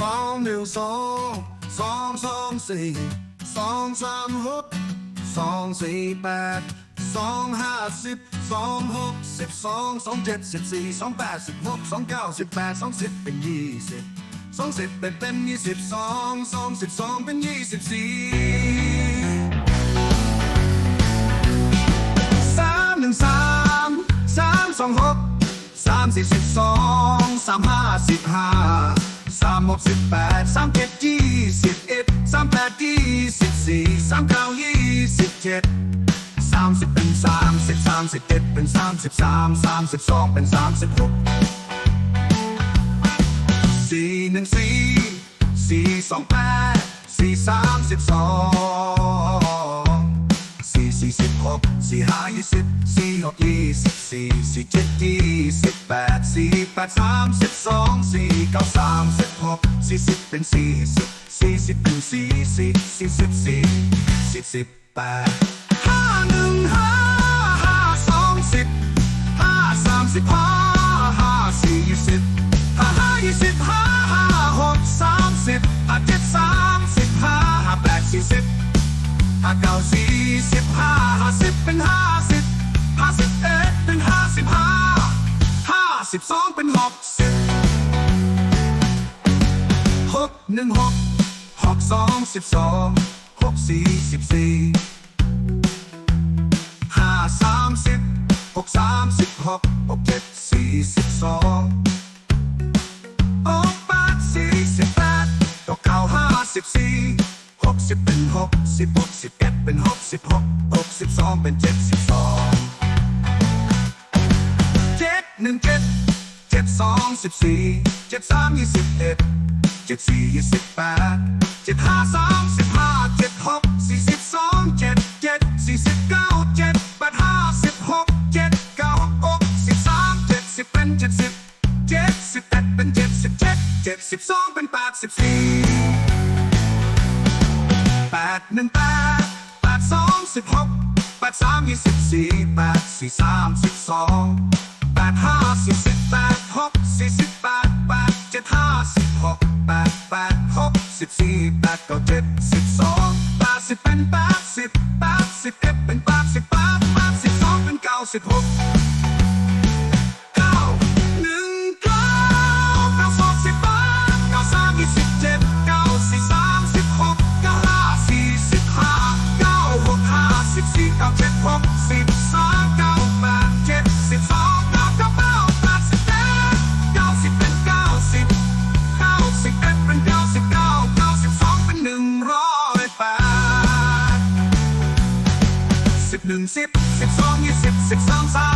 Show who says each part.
Speaker 1: สองหนึ่งสองสองสองสี่สองสามหกสองสี่แปดสองห้าสิบสองหกสิบสองสองเจ็ดสิบสี่สองแปดสิบหกสองเก้าสิบแปดสองสิบเป็นยี่สิบสองสิบเป็นเป็นยี่สิบสองสองสิบสองเป็นยี่สิบสี่สามหนึ่งสามสามสองหกสามสิบสิบสองสามห้าสิบห้า หกสิบแปดสามเจ็ดยี่สิบเอ็ดสามแปดยี่สิบสี่สามเก้ายี่สิบเจ็ดสามสิบเป็นสามสิบสามสิบเอ็ดเป็นสามสิบสามสามสิบสองเป็นสามสิบหกสี่หนึ่งสี่สี่สองแปดสี่สามสิบสอง สี่สิบแปดสี่แปดสามสิบสองสี่เก้าสามสิบหกสี่สิบเป็นสี่สิบสี่สิบเป็นสี่สี่สี่สิบสี่สี่สิบแปดห้าหนึ่งห้าห้าสองสิบห้าสามสิบห้า สิบสองเป็นหกสิบหกหนึ่งหกหกสองสิบสองหกสี่สิบสี่ห้าสามสิบหกสามสิบหกหกเจ็ดสี่สิบสองหกแปดสี่สิบแปดตกเก้าห้าสิบสี่หกสิบเป็นหกสิบหกสิบเอ็ดเป็นหกสิบหกหกสิบสองเป็นเจ็ดสิบสองเจ็ดหนึ่งเจ็ดเจ็ด สองสิบสี่เจ็ดสามยี่สิบเอ็ดเจ็ดสี่ยี่สิบแปดเจ็ดห้าสามสิบห้าเจ็ดหกสี่สิบสองเจ็ดเจ็ดสี่สิบเก้าเจ็ดแปดห้าสิบหกเจ็ดเก้าหกสิบสามเจ็ดสิบเป็นเจ็ดสิบเจ็ดสิบเอ็ดเป็นเจ็ดสิบเจ็ดเจ็ดสิบสองเป็นแปดสิบสี่แปดหนึ่งแปดแปดสองสิบหกแปดสามยี่สิบสี่แปดสี่สามสิบสองแปดห้าสิบ สิบสี่แปดเก้าเจ็ดสิบสองแปดสิบเป็นแปดสิบแปดสิบเอ็ดเป็นแปดสิบแปดแปดสิบสองเป็นเก้าสิบหก หนึ่งสิบสิบสองยี่สิบสิบสามสาม